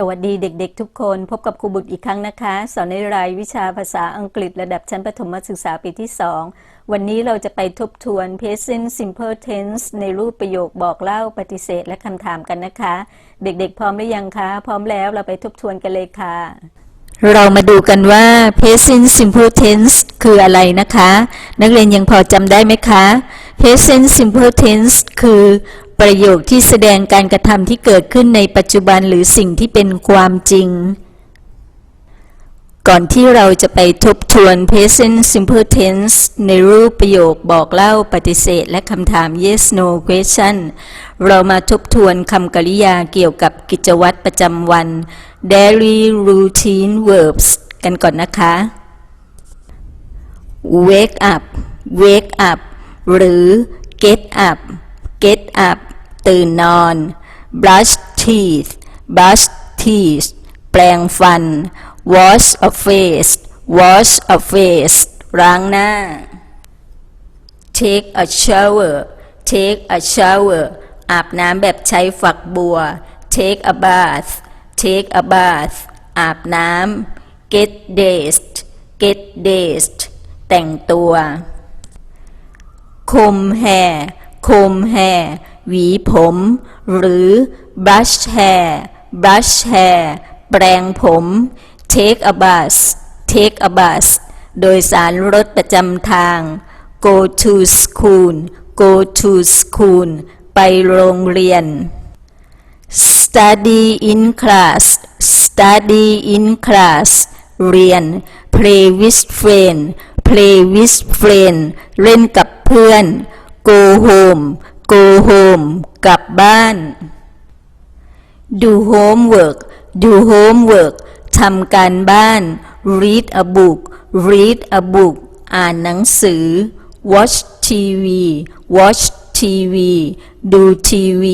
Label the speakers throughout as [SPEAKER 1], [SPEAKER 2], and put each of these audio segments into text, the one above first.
[SPEAKER 1] สวัสดีเด็กๆ ทุกคน พบกับครูบุตรอีกครั้งนะคะ สอนในรายวิชาภาษาอังกฤษระดับชั้นประถมศึกษาปีที่ 2 วันนี้เราจะไปทบทวน present simple tense ในรูปประโยคบอกเล่าปฏิเสธและคำถามกันนะคะ เด็กๆ พร้อมหรือยังคะ พร้อมแล้วเราไปทบทวนกันเลยค่ะ เรามาดูกันว่า present simple tense คืออะไรนะคะ นักเรียนยังพอจำได้ไหมคะ present simple tense คือประโยคที่แสดงการกระทำที่เกิดขึ้นในปัจจุบันหรือสิ่งที่เป็นความจริง ก่อนที่เราจะไปทบทวน present simple tense ในรูปประโยคบอกเล่าปฏิเสธ และคำถาม yes no question เรามาทบทวนคำกริยาเกี่ยวกับกิจวัตรประจำวัน daily routine verbs กันก่อนนะคะ wake up wake up หรือ get up get up ตื่นนอน brush teeth brush teeth แปรงฟัน wash a face wash a face ล้างหน้า take a shower take a shower อาบน้ำแบบใช้ฝักบัว take a bath take a bath อาบน้ำ get dressed get dressed แต่งตัว comb hair comb hair หวีผม หรือ brush hair brush hair แปรงผม take a bus take a bus โดยสารรถประจำทาง go to school go to school ไปโรงเรียน study in class study in class เรียน play with friend play with friend เล่นกับเพื่อน go home go home กลับบ้าน do homework do homework ทำการบ้าน read a book read a book อ่านหนังสือ watch TV watch TV ดู TV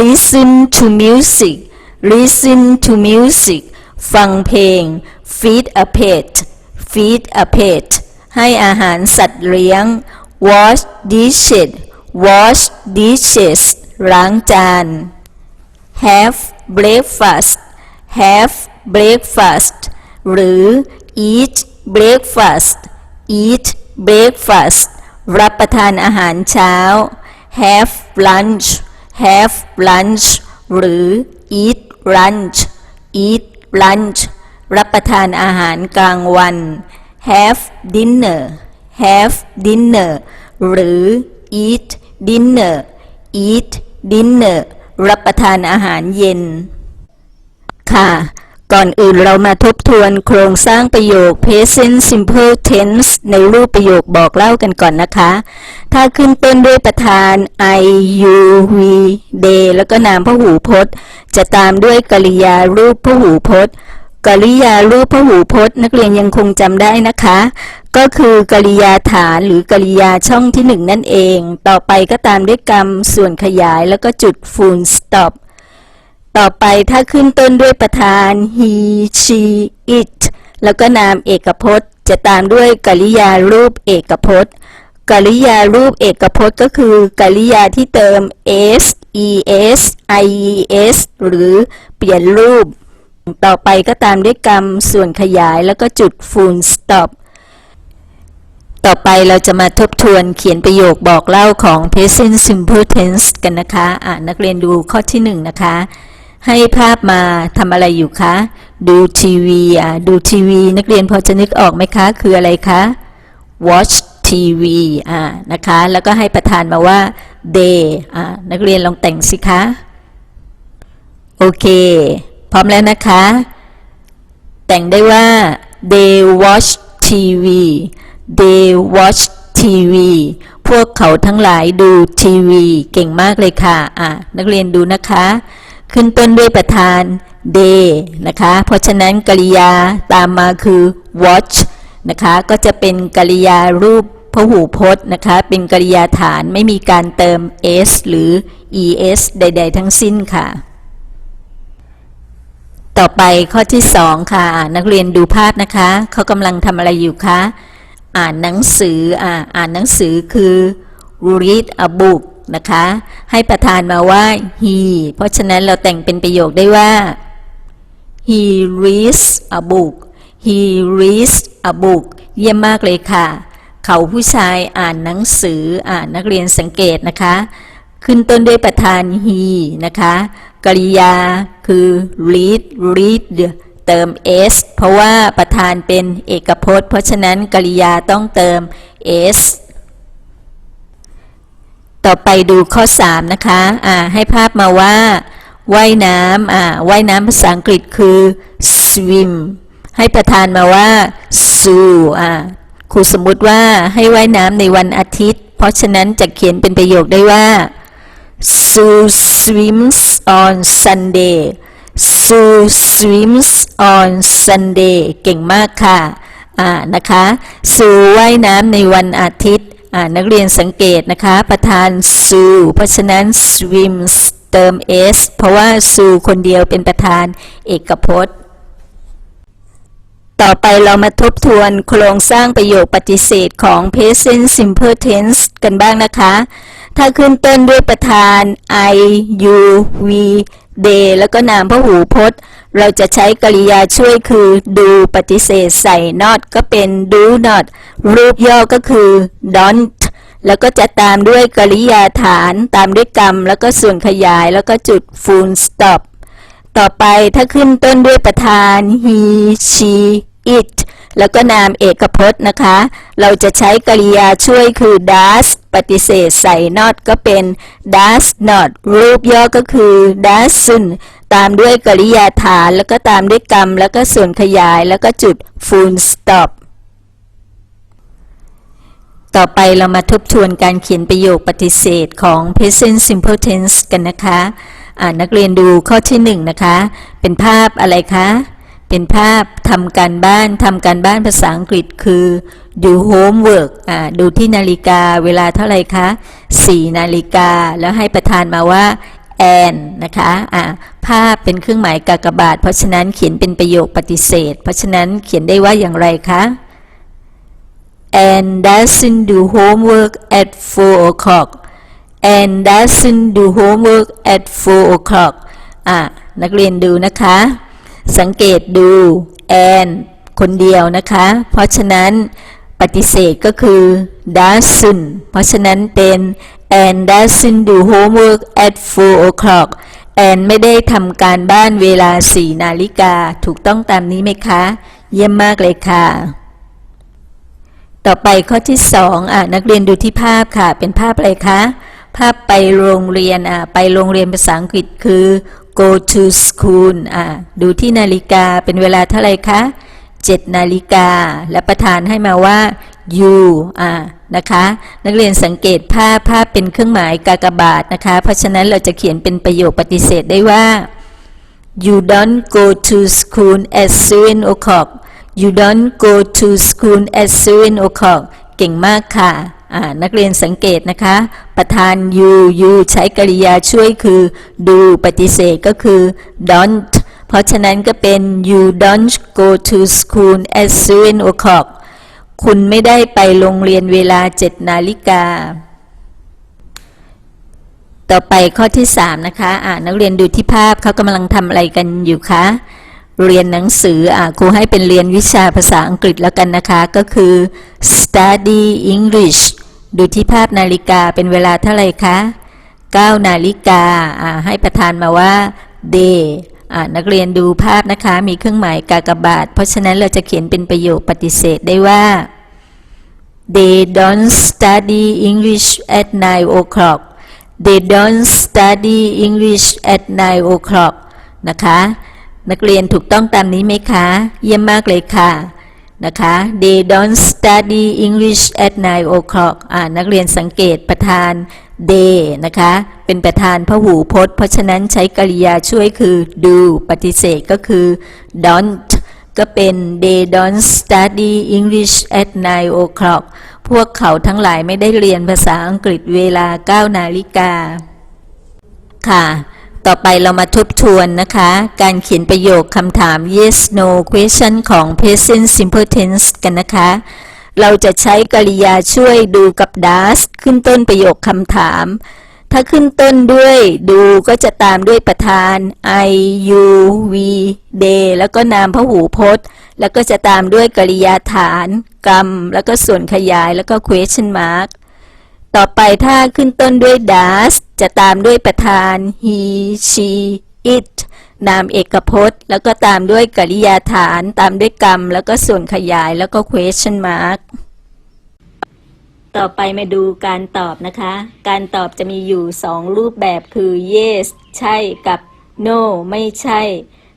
[SPEAKER 1] listen to music listen to music ฟังเพลง feed a pet feed a pet ให้อาหารสัตว์เลี้ยง wash dishes wash dishes ล้างจาน have breakfast have breakfast หรือ eat breakfast eat breakfast รับประทานอาหารเช้า have lunch have lunch หรือ eat lunch eat lunch รับประทานอาหารกลางวัน have dinner have dinner หรือ eat dinner eat dinner รับประทานอาหารเย็น ค่ะ ก่อนอื่นเรามาทบทวนโครงสร้างประโยค present simple tense ในรูปประโยคบอกเล่ากันก่อนนะคะ ถ้าขึ้นต้นด้วยประธาน I you we they แล้วก็นามพหูพจน์ จะตามด้วยกริยารูปพหูพจน์กริยารูปพหูพจน์ นักเรียนยังคงจำได้นะคะ ก็คือกริยาฐานหรือกริยาช่องที่หนึ่งนั่นเอง ต่อไปก็ตามด้วยกรรมส่วนขยายแล้วก็จุด full stop ต่อ ต่อไปถ้าขึ้นต้นด้วยประธาน he she it แล้วก็นามเอกพจน์ จะตามด้วยกริยารูปเอกพจน์กริยารูปเอกพจน์ก็คือกริยาที่เติม s es ies หรือเปลี่ยนรูป ต่อไปก็ตามด้วยกรรมส่วนขยายแล้วก็จุด full stop ต่อไปเราจะมาทบทวนเขียนประโยคบอกเล่าของ present simple tense กันนะคะ อ่านักเรียนดูข้อที่หนึ่งนะคะ ให้ภาพมาทำอะไรอยู่คะ ดูทีวีอะดูทีวี นักเรียนพอจะนึกออกไหมคะ คืออะไรคะ watch TV อ่านะคะ แล้วก็ให้ประธานมาว่า they อ่านักเรียนลองแต่งสิคะ โอเค พร้อมแล้วนะคะ แต่งได้ว่า they watch TV they watch TV พวกเขาทั้งหลายดูทีวี เก่งมากเลยค่ะ อะนักเรียนดูนะคะ ขึ้นต้นด้วยประธาน they นะคะ เพราะฉะนั้นกริยาตามมาคือ watch นะคะ ก็จะเป็นกริยารูปพหูพจน์นะคะ เป็นกริยาฐานไม่มีการเติม s หรือ es ใด ๆ ทั้งสิ้นค่ะ ต่อไปข้อที่สองค่ะ นักเรียนดูภาพนะคะ เขากำลังทำอะไรอยู่คะ อ่านหนังสือ อ่าอ่านหนังสือคือ read a book นะคะ ให้ประธานมาว่า he เพราะฉะนั้นเราแต่งเป็นประโยคได้ว่า he reads a book he reads a book เยี่ยมมากเลยค่ะ เขาผู้ชายอ่านหนังสืออ่านนักเรียนสังเกตนะคะ ขึ้นต้นด้วยประธาน he นะคะกริยาคือ read read เติม s เพราะว่าประธานเป็นเอกพจน์ เพราะฉะนั้นกริยาต้องเติม s ต่อไปดูข้อ 3 นะคะอ่าให้ภาพมาว่าว่ายน้ำอ่าว่ายน้ำภาษาอังกฤษคือ swim ให้ประธานมาว่า Sue อ่าครูสมมุติว่าให้ว่ายน้ำในวันอาทิตย์ เพราะฉะนั้นจะเขียนเป็นประโยคได้ว่า Sue swims on Sunday Sue swims on Sunday เก่งมากค่ะ อ่านะคะซูว่ายน้ำในวันอาทิตย์ นักเรียนสังเกตนะคะ ประธาน ซูเพราะฉะนั้น swims เติม s เพราะว่า ซูคนเดียวเป็นประธานเอกพจน์ ต่อไปเรามาทบทวนโครงสร้างประโยคปฏิเสธของ present simple tense กันบ้างนะคะ ถ้าขึ้นต้นด้วยประธาน I you we they แล้วก็นามพหูพจน์ เราจะใช้กริยาช่วยคือ do ปฏิเสธใส่ not ก็เป็น do not รูปย่อก็คือ don't แล้วก็จะตามด้วยกริยาฐานตามด้วยกรรม แล้วก็ส่วนขยายแล้วก็จุด full stop ต่อไปถ้าขึ้นต้นด้วยประธาน he she it แล้วก็นามเอกพจน์นะคะ เราจะใช้กริยาช่วยคือ does ปฏิเสธใส่ not ก็เป็น does not รูปย่อก็คือ doesn't ตามด้วยกริยาฐาน แล้วก็ตามด้วยกรรม แล้วก็ส่วนขยาย แล้วก็จุด full stop ต่อไปเรามาทบทวนการเขียนประโยคปฏิเสธของ present simple tense กันนะคะอ่านักเรียนดูข้อที่หนึ่งนะคะ เป็นภาพอะไรคะ เป็นภาพทำการบ้านทำการบ้านภาษาอังกฤษคือ do homework อดูที่นาฬิกาเวลาเท่าไหร่คะ 4 นาฬิกา แล้วให้ประธานมาว่า and นะคะอ่าภาพเป็นเครื่องหมายกากบาท เพราะฉะนั้นเขียนเป็นประโยคปฏิเสธ เพราะฉะนั้นเขียนได้ว่าอย่างไรคะ and doesn't do homework at 4 o'clock and doesn't do homework at 4 o'clock อะนักเรียนดูนะคะ สังเกตดู and คนเดียวนะคะ เพราะฉะนั้นปฏิเสธก็คือ doesn't เพราะฉะนั้นเป็น and doesn't do homework at 4 o'clock and ไม่ได้ทำการบ้านเวลา4นาฬิกาถูกต้องตามนี้ไหมคะ เยี่ยมมากเลยค่ะ ต่อไปข้อที่สองอะนักเรียนดูที่ภาพค่ะ เป็นภาพอะไรคะ ภาพไปโรงเรียนอะไปโรงเรียนภาษาอังกฤษคือ go to school อะดูที่นาฬิกาเป็นเวลาเท่าไหร่คะ7นาฬิกาและประธานให้มาว่า u อะนะคะนักเรียนสังเกตภาพภาพเป็นเครื่องหมายกากบาทนะคะ เพราะฉะนั้นเราจะเขียนเป็นประโยคปฏิเสธได้ว่า you don't go to school at 7 o'clock you don't go to school at 7 o'clock เก่งมากค่ะนักเรียนสังเกตนะคะ ประธาน you you ใช้กริยาช่วยคือ do ปฏิเสธก็คือ don't เพราะฉะนั้นก็เป็น you don't go to school at 7 o'clock คุณไม่ได้ไปโรงเรียนเวลา7นาฬิกา ต่อไปข้อที่3นะคะอ่านักเรียนดูที่ภาพเขากำลังทำอะไรกันอยู่คะ เรียนหนังสืออะครูให้เป็นเรียนวิชาภาษาอังกฤษแล้วกันนะคะ ก็คือ study English ดูที่ภาพนาฬิกาเป็นเวลาเท่าไหร่คะ 9 นาฬิกาอ่าให้ประธานมาว่า day นักเรียนดูภาพนะคะมีเครื่องหมายกากบาท เพราะฉะนั้นเราจะเขียนเป็นประโยคปฏิเสธได้ว่า they don't study English at 9 o'clock they don't study English at 9 o'clock นะคะ นักเรียนถูกต้องตามนี้ไหมคะ เยี่ยมมากเลยค่ะนะคะ they don't study English at 9 o'clock นักเรียนสังเกตประธาน they นะคะ เป็นประธานพหูพจน์ เพราะฉะนั้นใช้กริยาช่วยคือ do ปฏิเสธก็คือ don't ก็เป็น they don't study English at 9 o'clock พวกเขาทั้งหลายไม่ได้เรียนภาษาอังกฤษเวลา 9 นาฬิกา ค่ะ ต่อไปเรามาทบทวนนะคะ การเขียนประโยคคำถาม yes no question ของ present simple tense กันนะคะ เราจะใช้กริยาช่วยดูกับ does ขึ้นต้นประโยคคำถาม ถ้าขึ้นต้นด้วยดูก็จะตามด้วยประธาน I U V day แล้วก็นามพหูพจน์ แล้วก็จะตามด้วยกริยาฐาน กรรม แล้วก็ส่วนขยายแล้วก็ question mark ต่อไปถ้าขึ้นต้นด้วย does จะตามด้วยประธาน he she it นามเอกพจน์ แล้วก็ตามด้วยกริยาฐาน ตามด้วยกรรม แล้วก็ส่วนขยายแล้วก็ question mark ต่อไปมาดูการตอบนะคะ การตอบจะมีอยู่สองรูปแบบคือ yes ใช่กับ no ไม่ใช่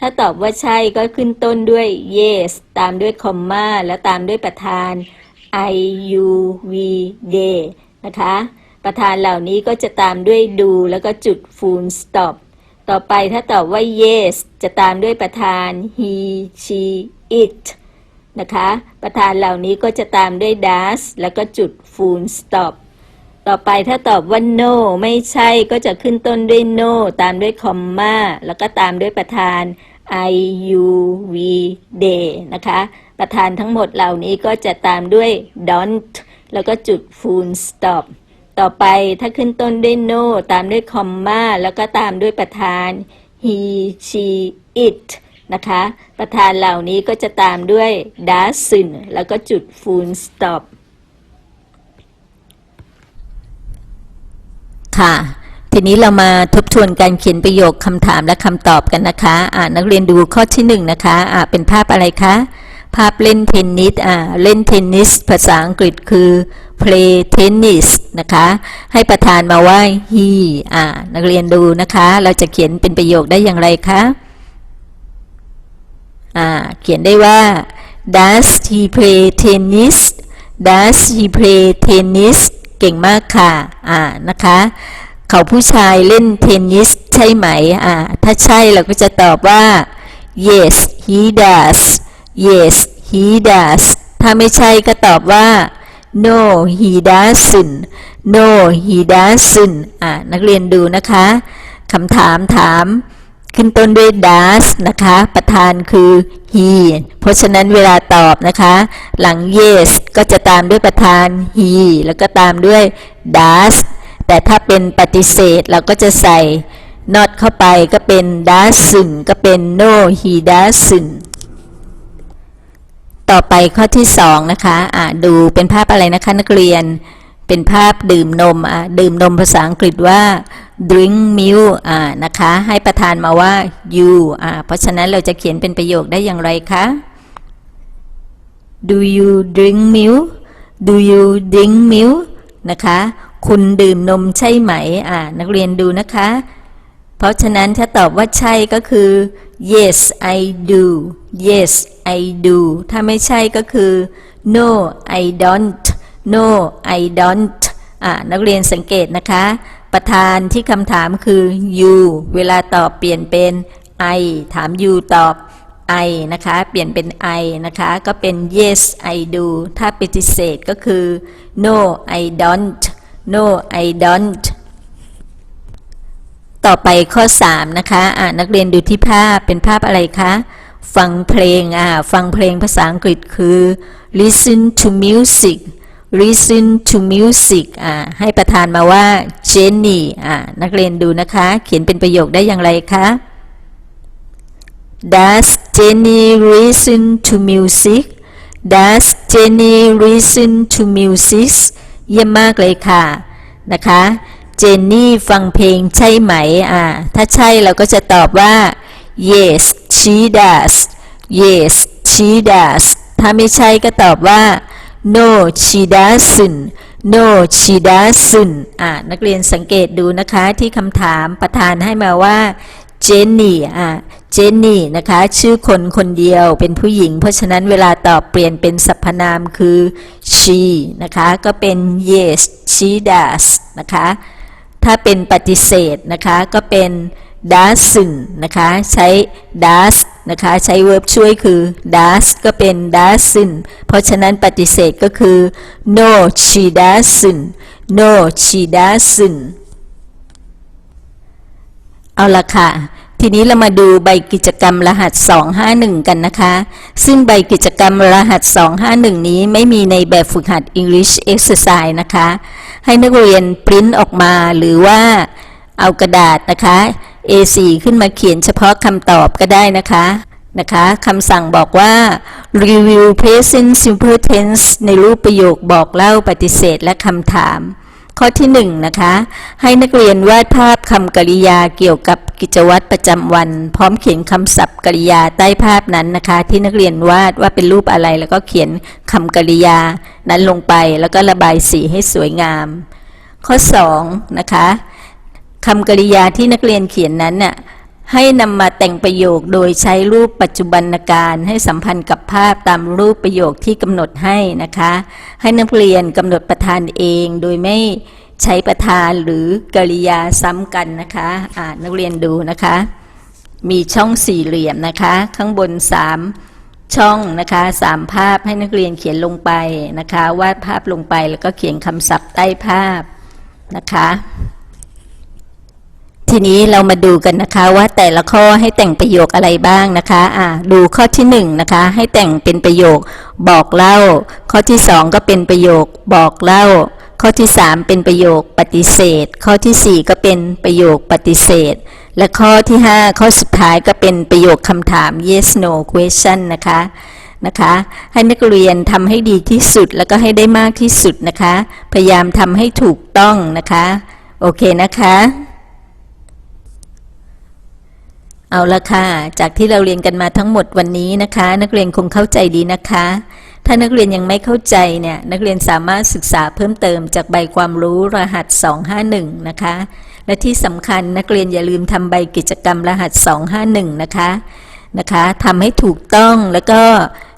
[SPEAKER 1] ถ้าตอบว่าใช่ก็ขึ้นต้นด้วย yes ตามด้วยคอมมาแล้วตามด้วยประธาน i u v day นะคะ ประธานเหล่านี้ก็จะตามด้วย do แล้วก็จุด full stop ต่อไปถ้าตอบว่า yes จะตามด้วยประธาน he she it นะคะ ประธานเหล่านี้ก็จะตามด้วย does แล้วก็จุด full stop ต่อไปถ้าตอบว่า no ไม่ใช่ก็จะขึ้นต้นด้วย no ตามด้วย comma แล้วก็ตามด้วยประธาน i u v day นะคะ ประธานทั้งหมดเหล่านี้ก็จะตามด้วย don't แล้วก็จุด full stop ต่อไปถ้าขึ้นต้นด้วย no ตามด้วย comma แล้วก็ตามด้วยประธาน he she it นะคะ ประธานเหล่านี้ก็จะตามด้วย doesn't แล้วก็จุด full stop ค่ะ ทีนี้เรามาทบทวนการเขียนประโยคคำถามและคำตอบกันนะคะอ่านักเรียนดูข้อที่หนึ่งนะคะอ่าเป็นภาพอะไรคะ ภาพเล่นเทนนิสอ่าเล่นเทนนิส ภาษาอังกฤษคือ play tennis นะคะ ให้ประธานมาว่า he อ่า นักเรียนดูนะคะ เราจะเขียนเป็นประโยคได้อย่างไรคะ อ่า เขียนได้ว่า does he play tennis does he play tennis เก่งมากค่ะ อ่า นะคะ เขาผู้ชายเล่นเทนนิสใช่ไหม อ่า ถ้าใช่เราก็จะตอบว่า yes he does yes he does ถ้าไม่ใช่ก็ตอบว่า no he doesn't no he doesn't อ่านักเรียนดูนะคะคำถามถามขึ้นต้นด้วย does นะคะ ประธานคือ he เพราะฉะนั้นเวลาตอบนะคะ หลัง yes ก็จะตามด้วยประธาน he แล้วก็ตามด้วย does แต่ถ้าเป็นปฏิเสธเราก็จะใส่ not เข้าไปก็เป็น doesn't ก็เป็น no he doesn't ต่อไปข้อที่สองนะคะอ่าดูเป็นภาพอะไรนะคะนักเรียน เป็นภาพดื่มนมอ่าดื่มนมภาษาอังกฤษว่า drink milk อ่านะคะ ให้ประธานมาว่า you อ่าเพราะฉะนั้นเราจะเขียนเป็นประโยคได้อย่างไรคะ do you drink milk do you drink milk นะคะ คุณดื่มนมใช่ไหมอ่านักเรียนดูนะคะ เพราะฉะนั้นถ้าตอบว่าใช่ก็คือ yes I do yes I do ถ้าไม่ใช่ก็คือ no I don't no I don't อ่านักเรียนสังเกตนะคะ ประธานที่คำถามคือ you เวลาตอบเปลี่ยนเป็น I ถาม you ตอบ I นะคะ เปลี่ยนเป็น I นะคะ ก็เป็น yes I do ถ้าปฏิเสธก็คือ no I don't no I don't ต่อไปข้อ 3 นะคะอ่านักเรียนดูที่ภาพเป็นภาพอะไรคะ ฟังเพลงอ่าฟังเพลงภาษาอังกฤษคือ listen to music listen to music อ่าให้ประธานมาว่า Jenny อ่านักเรียนดูนะคะ เขียนเป็นประโยคได้อย่างไรคะ Does Jenny listen to music Does Jenny listen to music เยี่ยมมากเลยค่ะนะคะ เจนนี่ฟังเพลงใช่ไหม อ่า ถ้าใช่เราก็จะตอบว่า yes she does yes she does ถ้าไม่ใช่ก็ตอบว่า no she doesn't no she doesn't อ่านักเรียนสังเกตดูนะคะที่คำถามประธานให้มาว่าเจนนี่อ่าเจนนี่นะคะ ชื่อคนคนเดียวเป็นผู้หญิง เพราะฉะนั้นเวลาตอบเปลี่ยนเป็นสรรพนามคือ she นะคะ ก็เป็น yes she does นะคะ ถ้าเป็นปฏิเสธนะคะก็เป็น doesn't นะคะใช้ does นะคะใช้เวิร์บช่วยคือ does ก็เป็น doesn't เพราะฉะนั้นปฏิเสธก็คือ no she doesn't no she doesn't เอาละค่ะ ทีนี้เรามาดูใบกิจกรรมรหัส 251 กันนะคะ ซึ่งใบกิจกรรมรหัส 251 นี้ไม่มีในแบบฝึกหัด English Exercise นะคะ ให้นักเรียนปริ้นออกมาหรือว่าเอากระดาษนะคะ A4 ขึ้นมาเขียนเฉพาะคำตอบก็ได้นะคะนะคะคำสั่งบอกว่า review present simple tense ในรูปประโยคบอกเล่าปฏิเสธและคำถาม ข้อที่หนึ่งนะคะ ให้นักเรียนวาดภาพคำกริยาเกี่ยวกับกิจวัตรประจำวัน พร้อมเขียนคำศัพท์กริยาใต้ภาพนั้นนะคะ ที่นักเรียนวาดว่าเป็นรูปอะไร แล้วก็เขียนคำกริยานั้นลงไป แล้วก็ระบายสีให้สวยงาม ข้อสองนะคะคำกริยาที่นักเรียนเขียนนั้นน่ะ ให้นำมาแต่งประโยคโดยใช้รูปปัจจุบันการให้สัมพันธ์กับภาพตามรูปประโยคที่กำหนดให้นะคะ ให้นักเรียนกำหนดประธานเองโดยไม่ใช้ประธานหรือกริยาซ้ำกันนะคะอ่านักเรียนดูนะคะ มีช่องสี่เหลี่ยมนะคะ ข้างบนสามช่องนะคะสามภาพให้นักเรียนเขียนลงไปนะคะ วาดภาพลงไปแล้วก็เขียนคำศัพท์ใต้ภาพนะคะ ทีนี้เรามาดูกันนะคะว่าแต่ละข้อให้แต่งประโยคอะไรบ้างนะคะอ่าดูข้อที่หนึ่งนะคะ ให้แต่งเป็นประโยค บอกเล่า ข้อที่สองก็เป็นประโยค บอกเล่า ข้อที่สามเป็นประโยคปฏิเสธ ข้อที่สี่ก็เป็นประโยคปฏิเสธ และข้อที่ห้าข้อสุดท้ายก็เป็นประโยคคำถาม yes no question นะคะนะคะให้นักเรียนทำให้ดีที่สุดแล้วก็ให้ได้มากที่สุดนะคะ พยายามทำให้ถูกต้องนะคะ โอเคนะคะ เอาละค่ะ จากที่เราเรียนกันมาทั้งหมดวันนี้นะคะ นักเรียนคงเข้าใจดีนะคะ ถ้านักเรียนยังไม่เข้าใจเนี่ยนักเรียนสามารถศึกษาเพิ่มเติมจากใบความรู้รหัส 251 นะคะ และที่สำคัญนักเรียนอย่าลืมทำใบกิจกรรมรหัส 251 นะคะนะคะทำให้ถูกต้องแล้วก็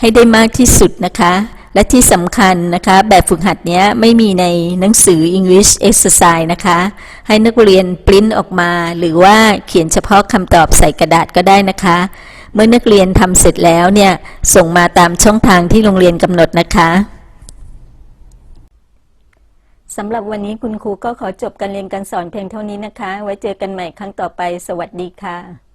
[SPEAKER 1] ให้ได้มากที่สุดนะคะ และที่สำคัญนะคะ แบบฝึกหัดเนี้ยไม่มีในหนังสือ English Exercise นะคะ ให้นักเรียนปริ้นออกมา หรือว่าเขียนเฉพาะคำตอบใส่กระดาษก็ได้นะคะ เมื่อนักเรียนทำเสร็จแล้วเนี่ย ส่งมาตามช่องทางที่โรงเรียนกำหนดนะคะสำหรับวันนี้คุณครูก็ขอจบการเรียนการสอนเพียงเท่านี้นะคะ ไว้เจอกันใหม่ครั้งต่อไป สวัสดีค่ะ